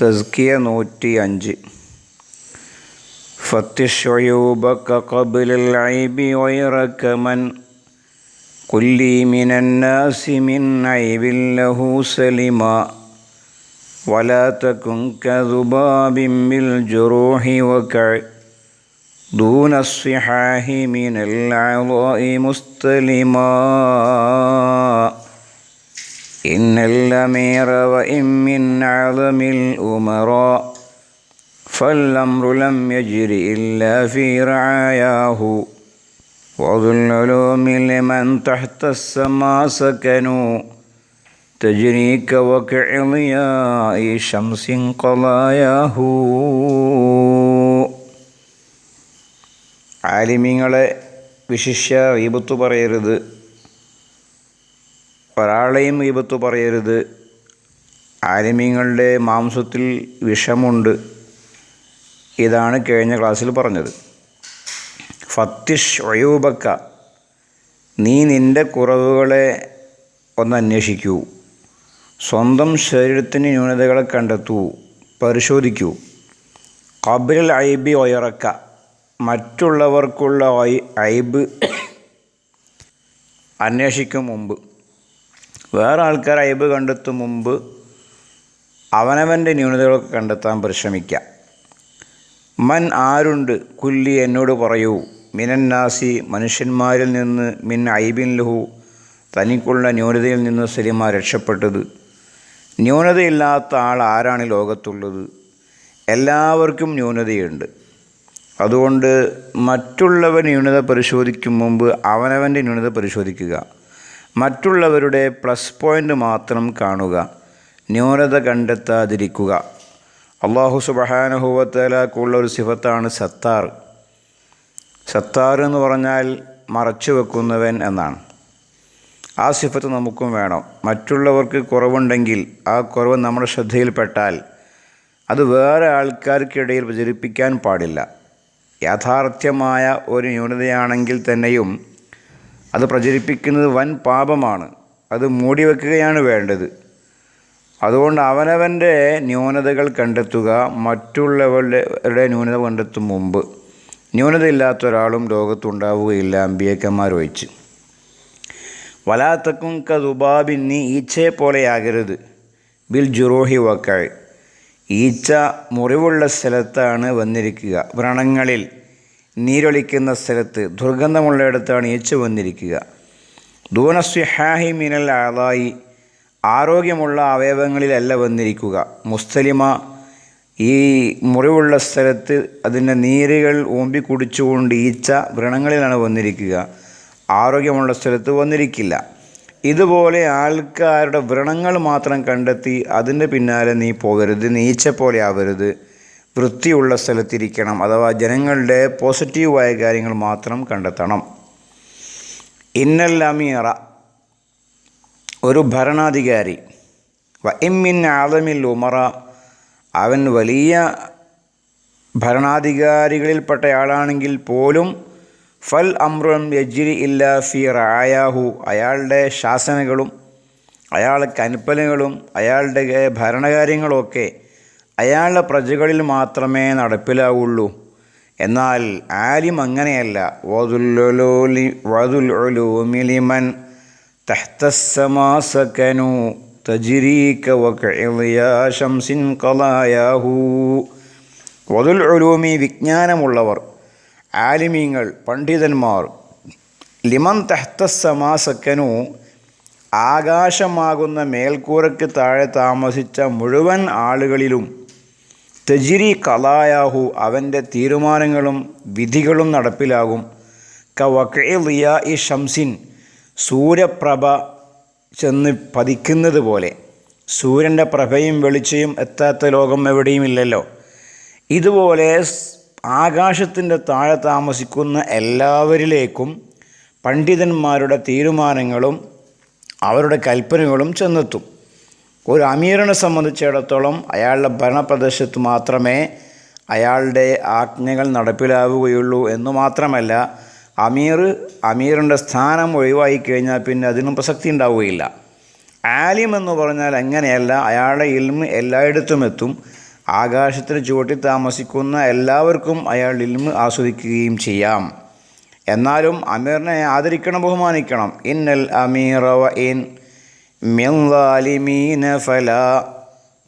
തസ്കിയ നൂറ്റി അഞ്ച് فتش عيوبك قبل العيب غيرك من كل من الناس من عيب له سلما ولا تكن كذباب بالجروح وكع دون الصحاح من العضاء مستلما إن الأمير وإن من أعظم الأمراء فالأمر لم يجر إلا في رعاياه وذو العلوم لمن تحت السماء سكنوا تجري كوكعضياء شمس قضاياه ആലിമീങ്ങളെ വിശിഷ്യ ഈപത്തു പറയരുത് ഒരാളെയും ഈപത്തു പറയരുത്. ആലിമീങ്ങളുടെ മാംസത്തിൽ വിഷമുണ്ട്. ഇതാണ് കഴിഞ്ഞ ക്ലാസ്സിൽ പറഞ്ഞത്. ഫത്തിഷ് ഒയൂബക്ക നീ നിന്റെ കുറവുകളെ ഒന്ന് അന്വേഷിക്കൂ സ്വന്തം ശരീരത്തിന് ന്യൂനതകളെ കണ്ടെത്തൂ. പരിശോധിക്കൂ. കബിൽ ഐബി ഒയറക്ക മറ്റുള്ളവർക്കുള്ള ഐബ് അന്വേഷിക്കും മുമ്പ്. വേറെ ആൾക്കാർ അയബ് കണ്ടെത്തും മുമ്പ് അവനവന്റെ ന്യൂനതകളൊക്കെ കണ്ടെത്താൻ പരിശ്രമിക്കുക മൻ ആരുണ്ട്? കുല്ലി എന്നോട് പറയൂ. മിനന്നാസി മനുഷ്യന്മാരിൽ നിന്ന് മിൻ ഐബിൻ ലഹു തനിക്കുള്ള ന്യൂനതയിൽ നിന്ന് സലിമ രക്ഷപ്പെട്ടത്. ന്യൂനതയില്ലാത്ത ആൾ ആരാണ് ലോകത്തുള്ളത്? എല്ലാവർക്കും ന്യൂനതയുണ്ട്. അതുകൊണ്ട് മറ്റുള്ളവൻ ന്യൂനത പരിശോധിക്കും മുമ്പ് അവനവന്റെ ന്യൂനത പരിശോധിക്കുക. മറ്റുള്ളവരുടെ പ്ലസ് പോയിന്റ് മാത്രം കാണുക. ന്യൂനത കണ്ടെത്താതിരിക്കുക. അള്ളാഹു സുബഹാനുഭവത്തേലാക്കുള്ള ഒരു സിഫത്താണ് സത്താർ. സത്താർ എന്ന് പറഞ്ഞാൽ മറച്ചു വെക്കുന്നവൻ എന്നാണ്. ആ സിഫത്ത് നമുക്കും വേണം. മറ്റുള്ളവർക്ക് കുറവുണ്ടെങ്കിൽ ആ കുറവ് നമ്മുടെ ശ്രദ്ധയിൽപ്പെട്ടാൽ അത് വേറെ ആൾക്കാർക്കിടയിൽ പ്രചരിപ്പിക്കാൻ പാടില്ല. യാഥാർത്ഥ്യമായ ഒരു ന്യൂനതയാണെങ്കിൽ തന്നെയും അത് പ്രചരിപ്പിക്കുന്നത് വൻ പാപമാണ്. അത് മൂടി വയ്ക്കുകയാണ് വേണ്ടത്. അതുകൊണ്ട് അവനവന്റെ ന്യൂനതകൾ കണ്ടെത്തുക മറ്റുള്ളവരുടെ ന്യൂനത കണ്ടെത്തും മുമ്പ് ന്യൂനതയില്ലാത്ത ഒരാളും ലോകത്തുണ്ടാവുകയില്ല അമ്പിയക്കന്മാർ ഒഴിച്ച്. വലാത്തക്കും കതുബാബിൻ നീ ഈച്ചയെ പോലെയാകരുത് ബിൽ ജുറോഹി വക്കായ് ഈച്ച മുറിവുള്ള സ്ഥലത്താണ് വന്നിരിക്കുക. വ്രണങ്ങളിൽ നീരൊലിക്കുന്ന സ്ഥലത്ത് ദുർഗന്ധമുള്ളയിടത്താണ് ഈച്ച വന്നിരിക്കുക. ദൂനസ്വിഹാഹി മിനൽ ആദായി ആരോഗ്യമുള്ള അവയവങ്ങളിലല്ല വന്നിരിക്കുക. മുസ്തലിമ ഈ മുറിവുള്ള സ്ഥലത്ത് അതിന്റെ നീരുകൾ ഓമ്പി കുടിച്ചുകൊണ്ട് ഈച്ച വ്രണങ്ങളിലാണ് വന്നിരിക്കുക. ആരോഗ്യമുള്ള സ്ഥലത്ത് വന്നിരിക്കില്ല. ഇതുപോലെ ആൾക്കാരുടെ വ്രണങ്ങൾ മാത്രം കണ്ടെത്തി അതിന്റെ പിന്നാലെ നീ പോകരുത് നീച്ച പോലെ ആവരുത്. വൃത്തിയുള്ള സ്ഥലത്തിരിക്കണം അഥവാ ജനങ്ങളുടെ പോസിറ്റീവായ കാര്യങ്ങൾ മാത്രം കണ്ടെത്തണം. ഇന്നൽ അമീറ ഒരു ഭരണാധികാരി വ ഇമ്മിൻ ആദമിൽ ഉമറ അവൻ വലിയ ഭരണാധികാരികളിൽപ്പെട്ടയാളാണെങ്കിൽ പോലും ഫൽ അമ്രുൻ യജ്രി ഇല്ല ഫി റായാഹു അയാളുടെ ശാസനകളും അയാളുടെ കനുപ്പലുകളും അയാളുടെ ഭരണകാര്യങ്ങളൊക്കെ അയാളുടെ പ്രജകളിൽ മാത്രമേ നടപ്പിലാവുള്ളൂ. എന്നാൽ ആലിം അങ്ങനെയല്ല. വതുല്ലി വതുലിമൻ തഹ്തസ്സമാസക്കനു തജിരീക വകയാശംസിൻ കലായാഹൂ വതുൽ വിജ്ഞാനമുള്ളവർ ആലിമീങ്ങൾ പണ്ഡിതന്മാർ ലിമൻ തഹ്തസ്സമാസക്കനു ആകാശമാകുന്ന മേൽക്കൂരയ്ക്ക് താഴെ താമസിച്ച മുഴുവൻ ആളുകളിലും തെജിരി കലായാഹു അവന്റെ തീരുമാനങ്ങളും വിധികളും നടപ്പിലാകും. കവക്കലിയ ഇ ഷംസിൻ സൂര്യപ്രഭ ചെന്ന് പതിക്കുന്നത് പോലെ. സൂര്യന്റെ പ്രഭയും വെളിച്ചയും എത്താത്ത ലോകം എവിടെയുമില്ലല്ലോ. ഇതുപോലെ ആകാശത്തിന്റെ താഴെ താമസിക്കുന്ന എല്ലാവരിലേക്കും പണ്ഡിതന്മാരുടെ തീരുമാനങ്ങളും അവരുടെ കൽപ്പനകളും ചെന്നെത്തും. ഒരു അമീറിനെ സംബന്ധിച്ചിടത്തോളം അയാളുടെ ഭരണപ്രദേശത്ത് മാത്രമേ അയാളുടെ ആജ്ഞകൾ നടപ്പിലാവുകയുള്ളൂ എന്ന് മാത്രമല്ല അമീർ അമീറിന്റെ സ്ഥാനം ഒഴിവായി കഴിഞ്ഞാൽ പിന്നെ അതിനും പ്രസക്തി ഉണ്ടാവുകയില്ല. ആലിം എന്ന് പറഞ്ഞാൽ അങ്ങനെയല്ല അയാളുടെ ഇൽമ് എല്ലായിടത്തും എത്തും. ആകാശത്തിന് ചുവട്ടി താമസിക്കുന്ന എല്ലാവർക്കും അയാൾ ഇൽമ് ആസ്വദിക്കുകയും ചെയ്യാം. എന്നാലും അമീറിനെ ആദരിക്കണം ബഹുമാനിക്കണം. ഇന്നൽ അമീറ വ ഇൻ മിൻ ظالمين فلا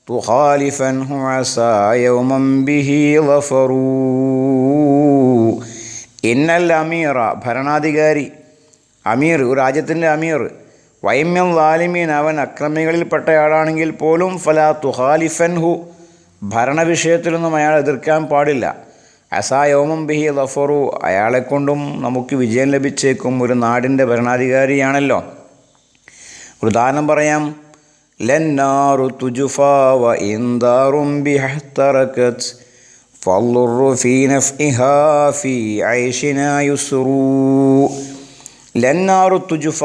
تخالفنه عسى يوما به ظفروا ഇന്നൽ അമീറ ഭരണാധികാരി അമീർ ഒരു രാജ്യത്തിൻ്റെ അമീർ വൈമ്യം ലാലിമീൻ അവൻ അക്രമികളിൽപ്പെട്ടയാളാണെങ്കിൽ പോലും ഫലാ തുഹാലിഫൻഹു ഭരണവിഷയത്തിലൊന്നും അയാൾ എതിർക്കാൻ പാടില്ല അസായോമം ബിഹി ലഫറു അയാളെക്കൊണ്ടും നമുക്ക് വിജയം ലഭിച്ചേക്കും ഒരു നാടിൻ്റെ ഭരണാധികാരിയാണല്ലോ ഒരു ഉദാഹരണം പറയാം. ലെന്നാറു തുജുഫാവ ഇന്ദാറും ബിഹത്തറക്കത്ത് ഫല്ലുറു ഫീ നഫ്ഇഹാ ഫീ ഐഷിന യുസ്റൂ. തുജുഫ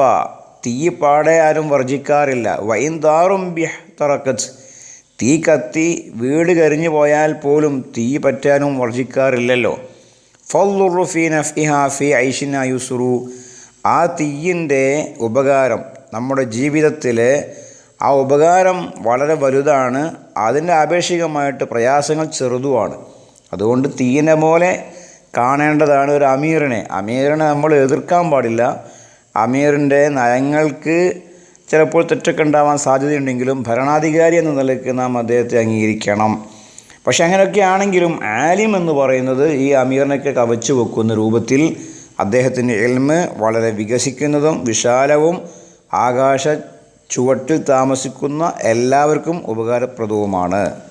തീ പാടെ ആരും വർജിക്കാറില്ല. വൈന്താറും ബിഹത്തറക്കത്ത് തീ കത്തി വീട് കരിഞ്ഞു പോയാൽ പോലും തീ പറ്റാനും വർജിക്കാറില്ലല്ലോ. ഫല്ലുറുഫി നഫ്ഇഹാഫി ഐഷിന യുസുറു. ആ തീയിന്റെ ഉപകാരം നമ്മുടെ ജീവിതത്തിലെ ആ ഉപകാരം വളരെ വലുതാണ്. അതിന്റെ ആപേക്ഷികമായിട്ട് പ്രയാസങ്ങൾ ചെറുതുമാണ്. അതുകൊണ്ട് തീയിനെ പോലെ കാണേണ്ടതാണ് ഒരു അമീറിനെ. അമീറിനെ നമ്മൾ എതിർക്കാൻ പാടില്ല. അമീറിന്റെ നയങ്ങൾക്ക് ചിലപ്പോൾ തെറ്റൊക്കെ ഉണ്ടാവാൻ സാധ്യതയുണ്ടെങ്കിലും ഭരണാധികാരി എന്ന നിലയ്ക്ക് നാം അദ്ദേഹത്തെ അംഗീകരിക്കണം. പക്ഷെ അങ്ങനെയൊക്കെ ആണെങ്കിലും ആലിം എന്ന് പറയുന്നത് ഈ അമീറിനൊക്കെ കവച്ചു വെക്കുന്ന രൂപത്തിൽ അദ്ദേഹത്തിന്റെ എൽമ് വളരെ വികസിക്കുന്നതും വിശാലവും ആകാശ ചുവട്ടിൽ താമസിക്കുന്ന എല്ലാവർക്കും ഉപകാരപ്രദവുമാണ്.